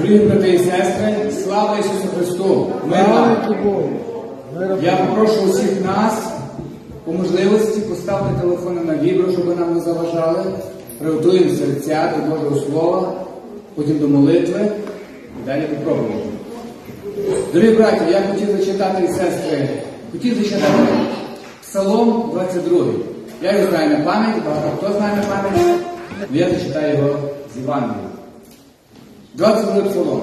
Дорогі брати і сестри, слава Ісусу Христу! Мира Я попрошу усіх нас по можливості поставити телефони на вібро, щоб нам не заважали. Приготуємо серця до Божого Слова, потім до молитви і далі попробуємо. Дорогі браті, я хотів зачитати і сестри, хотів зачитати Псалом 22. Я його знаю на пам'ять, багато хто знає на пам'ять, але я зачитаю його з Євангелія. 22 псалом.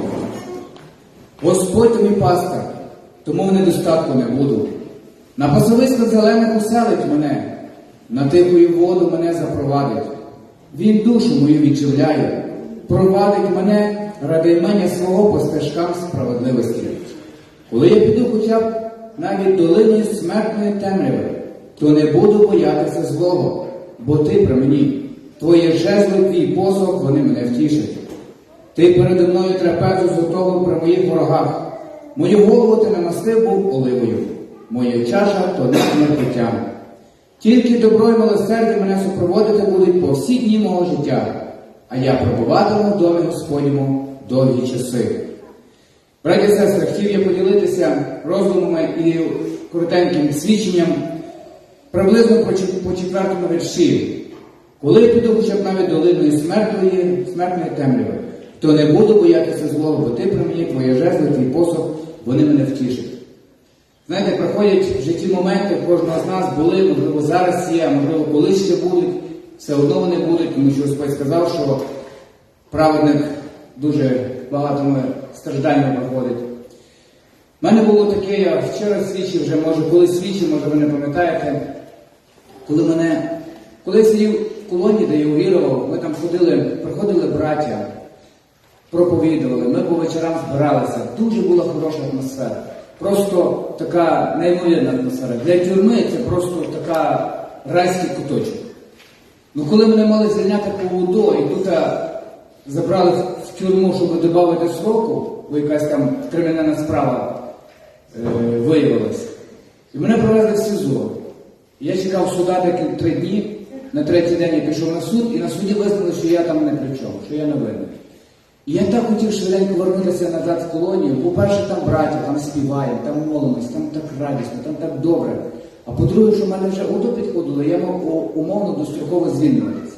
Господь тобі пастир, тому в недостатку не буду. На пасовисько зелене поселить мене, на тихою воду мене запровадить. Він душу мою відживляє, провадить мене ради імення свого по стежкам справедливості. Коли я піду хоча б навіть долиною смертної темряви, то не буду боятися злого, бо ти при мені, твоє жезло, твій посох, вони мене втішать. Ти передо мною трапезу зготовив при моїх ворогах. Мою голову ти намастив був оливою, моя чаша то не питтям. Тільки добро і милосердя мене супроводити будуть по всі дні мого життя, а я пробуватиму в домі Господньому довгі часи. Браті сестри, хотів я поділитися роздумами і коротеньким свідченням приблизно по четвертому вірші. Коли піду хоча б навіть долиною смертної, смертної темряви, то не буду боятися злого, бо ти при мені, твоє жезло, твій посох, вони мене втішать. Знаєте, приходять в житті моменти, кожного з нас були, можливо, зараз є, а можливо, колись ще будуть, все одно вони будуть, тому що Господь сказав, що праведник дуже багатими стражданнями проходить. У мене було таке, я вчора свідчив, вже може колись свідчив, може ви не пам'ятаєте, коли мене, коли сидів в колонії, де я увірував, ми там ходили, приходили браття, проповідували, ми по вечорам збиралися. Дуже була хороша атмосфера. Просто така неймовірна атмосфера. Для тюрми це просто така райський куточок. Ну коли мене мали звільняти по УДО і тут забрали в- тюрму, щоб додати сроку, бо якась там кримінальна справа е, виявилась. І мене привезли в СІЗО. Я чекав суда таки три дні. На третій день я пішов на суд, і на суді визнали, що я там не при чому, що я не винен. І я так хотів швиденько вернутися назад в колонію. По-перше, там браття, там співаємо, там молимось, там так радісно, там так добре. А по-друге, що в мене вже УДО підходило, я мав умовно достроково звільнюватися.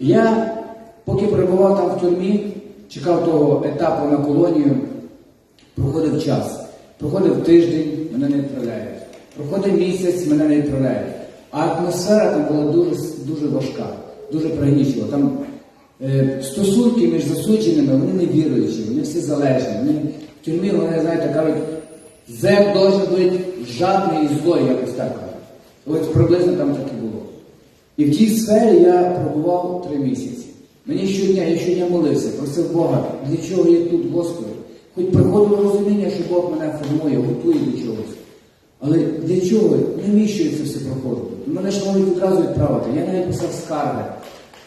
Я, поки перебував там в тюрмі, чекав того етапу на колонію, проходив час. Проходив тиждень, мене не відправляють. Проходив місяць, мене не відправляють. А атмосфера там була дуже, дуже важка, дуже пригнічила. Там стосунки між засудженими, вони не віруючі, вони всі залежні. Вони в тюрмі, вони, знаєте, кажуть, зек должен бути жадний і злой, якось так кажуть. Ось приблизно там так і було. І в тій сфері я пробував три місяці. Мені щодня, я щодня молився, просив Бога, для чого я тут, Господи? Хоч приходило розуміння, що Бог мене формує, готує до чогось. Але для чого? Навіщо я це все проходило? Мене ж можуть відразу відправити. Я навіть писав скарги е,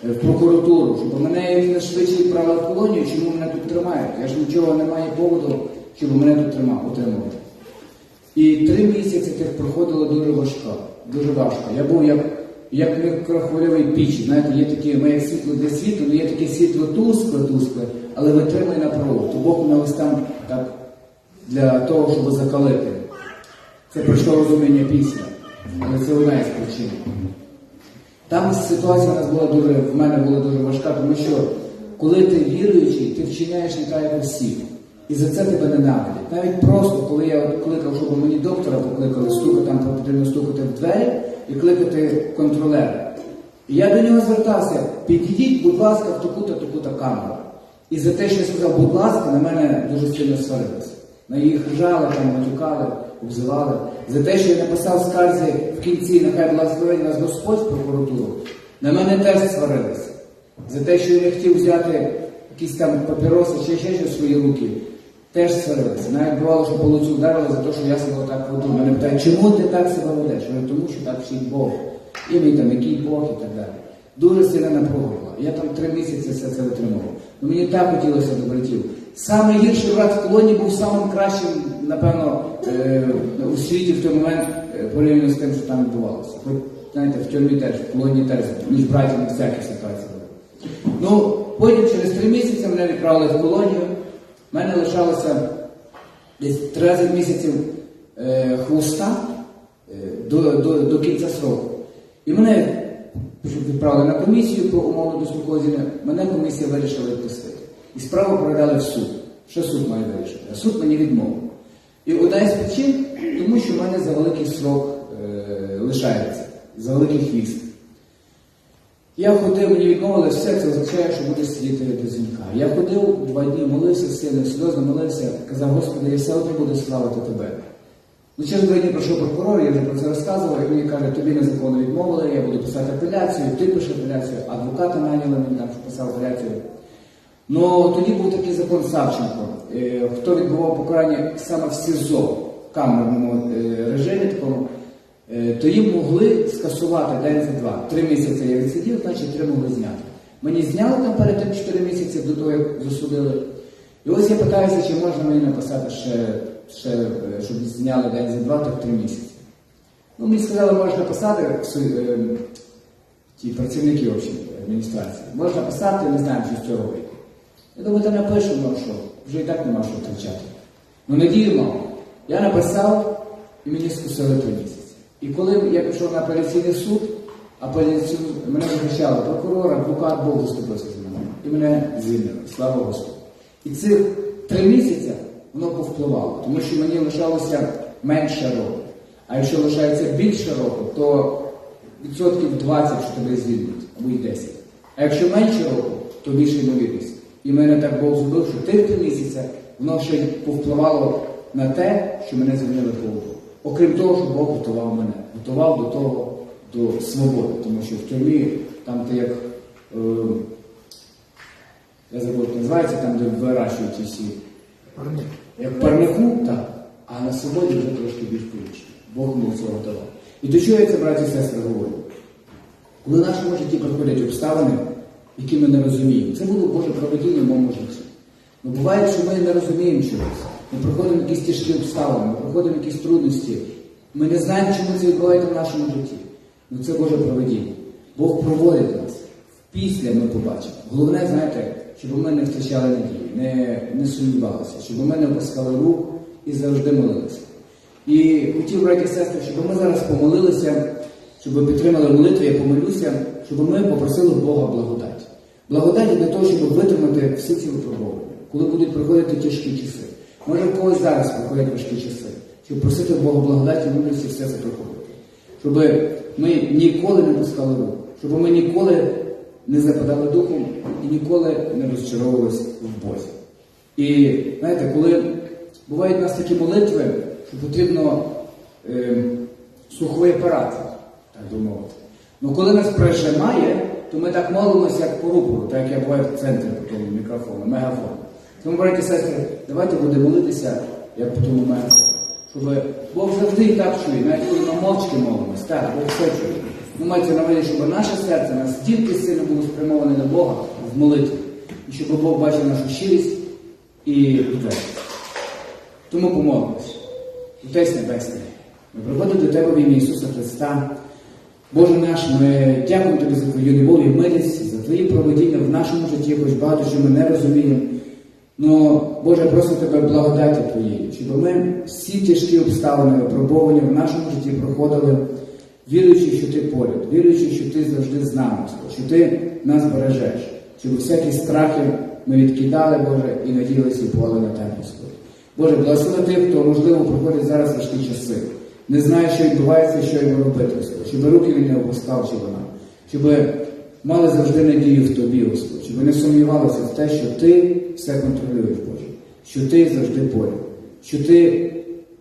в прокуратуру, щоб мене якнайшвидше відправили в колонію, чому мене тут тримають. Я ж нічого не маю поводу, щоб мене тут тримав, утримувати. І три місяці тих проходило дуже важко, дуже важко. Я був як, як мікрохвильовий піч. Знаєте, є такі, ми світло для світу, але є таке світло тускле, тускле, але витримує напругу. То Бог мене ось там так для того, щоб закалити. Це пройшло розуміння після. Але це одна із причин. Там ситуація у нас була дуже, в мене була дуже важка, тому що коли ти віруючий, ти вчиняєш не так, як усі. І за це тебе ненавидять. Навіть просто, коли я кликав, щоб мені доктора покликали, стукати, там потрібно стукати в двері і кликати контролера. І я до нього звертався, підійдіть, будь ласка, в таку-то, таку-то камеру. І за те, що я сказав, будь ласка, на мене дуже сильно сварилися. На їх жали, там матюкали, обзивали. За те, що я написав скарзі в кінці, нехай благословить нас Господь прокуратуру, на мене теж сварилися. За те, що я не хотів взяти якісь там папіроси чи ще щось в свої руки, теж сварилися. Навіть бувало, що по лицю вдарили за те, що я себе так веду. Мене питають, чому ти так себе ведеш? Я тому що так вчить Бог. І мій там, який Бог і так далі. Дуже сильна напруга. Я там три місяці все це витримував. Ну мені так хотілося до братів. Саме гірший брат в колонії був самим кращим, напевно, е, у світі в той момент е, порівняно з тим, що там відбувалося. Хоч, знаєте, в тюрмі теж, в колонії теж, між братями всякі ситуації були. Ну, Потім через три місяці мене відправили в колонію. У мене лишалося десь 13 місяців е, хвоста е, до, до, до кінця сроку. І мене відправили на комісію по умовно дослуховування, мене комісія вирішила відпустити. І справу передали в суд. Що суд має вирішити? А суд мені відмовив. І одна із причин, тому що в мене за великий срок е, лишається, за великий хвіст. Я ходив, мені відмовили, все це означає, що буде сидіти до дзвінка. Я ходив два дні, молився сильно, серйозно молився, казав, Господи, я все одно буду славити Тебе. Ну, через два дні пройшов прокурор, я вже про це розказував, і він каже, тобі незаконно відмовили, я буду писати апеляцію, ти пишеш апеляцію, адвоката наняли мені там, писав апеляцію. Ну тоді був такий закон Савченко. Е, Хто відбував покарання саме в СІЗО в камерному е, режимі такому, е, то їм могли скасувати день за два. Три місяці я відсидів, значить три могли зняти. Мені зняли там перед тим 4 місяці до того, як засудили. І ось я питаюся, чи можна мені написати ще, ще щоб зняли день за два, так три місяці. Ну, мені сказали, можна е, ті працівники общі адміністрації. Можна писати, не знаємо, що з цього. Я думаю, та напишу, ну що, вже і так нема що втрачати. Ну надію мав. Я написав і мені скусили три місяці. І коли я пішов на апеляційний суд, апеляційний, мене захищали прокурор, адвокат Бог заступився за мене. І мене звільнили. Слава Господу. І цих три місяці воно повпливало, тому що мені лишалося менше року. А якщо лишається більше року, то відсотків 20, що тебе звільнять, або й 10. А якщо менше року, то більше ймовірність. І мене так Бог зробив, що тих три місяця воно ще й повпливало на те, що мене звільнили голову. Окрім того, що Бог готував мене, готував до того, до свободи. Тому що в тюрмі, там ти як, е, я забув, як називається, там, де вирощують всі Парник. як парнику, так, а на свободі вже трошки більш повічно. Бог мені цього давав. І до чого я це, браті і сестри, говорю? Коли в нашому житті проходять обставини, які ми не розуміємо, це було Боже проведіння в моєму житті. Ну, буває, що ми не розуміємо чогось. Ми проходимо якісь тяжкі обставини, ми проходимо якісь трудності. Ми не знаємо, чому це відбувається в нашому житті. Ну це Боже проведіння. Бог проводить нас. Після ми побачимо. Головне, знаєте, щоб ми не втрачали надії, не, не сумнівалися, щоб ми не опускали рук і завжди молилися. І хотів, браті і сестри, щоб ми зараз помолилися, щоб ви підтримали молитву, я помолюся, щоб ми попросили Бога благодаті. Благодаті для того, щоб витримати всі ці випробування, коли будуть проходити тяжкі часи. Може, в когось зараз проходять важкі часи, щоб просити Бога благодаті, мудрості все це проходити. Щоб ми ніколи не пускали рук, щоб ми ніколи не западали духом і ніколи не розчаровувалися в Бозі. І знаєте, коли бувають у нас такі молитви, що потрібно е, слуховий апарат, так би мовити. Ну коли нас прижимає, то ми так молимося, як по рупору, так як я буваю в центрі по тому мікрофону, мегафону. Тому, браті сестри, давайте будемо молитися, як по тому мегафону. Щоб Бог завжди і так чує, навіть коли ми мовчки молимось, так, Бог все чує. Ну, мається на увазі, щоб наше серце настільки сильно було спрямоване до Бога в молитві, і щоб Бог бачив нашу щирість і відвертість. Тому помолимось. Отець Небесний, ми приходимо до Тебе в ім'я Ісуса Христа. Боже наш, ми дякуємо Тобі за Твою любов і милість, за Твої проведіння в нашому житті, хоч багато що ми не розуміємо. Но, Боже, просимо Тебе благодаті Твоєї, щоб ми всі тяжкі обставини, випробування в нашому житті проходили, віруючи, що Ти поряд, віруючи, що Ти завжди з нами, що Ти нас бережеш, щоб всякі страхи ми відкидали, Боже, і надіялися і поле на Тебе, Господь. Боже, благослови тих, хто, можливо, проходить зараз важкі часи, не знає, що відбувається, що йому робити, Господь, щоб руки він не опускав, чи вона, щоб мали завжди надію в Тобі, Господь, щоб не сумнівалися в те, що Ти все контролюєш, Боже, що Ти завжди поряд, що Ти,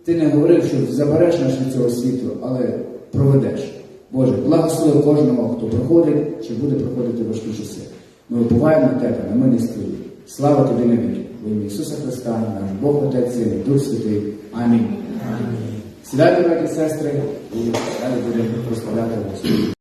ти не говорив, що забереш нас від цього світу, але проведеш. Боже, благослови кожного, хто проходить чи буде проходити важкі часи. Ми уповаємо на Тебе, на милість Твою. Слава Тобі на віки. В ім'я Ісуса Христа, наш Бог Отець, Син Дух Святий. Амінь. Сідайте, браті сестри, і далі будемо розповідати.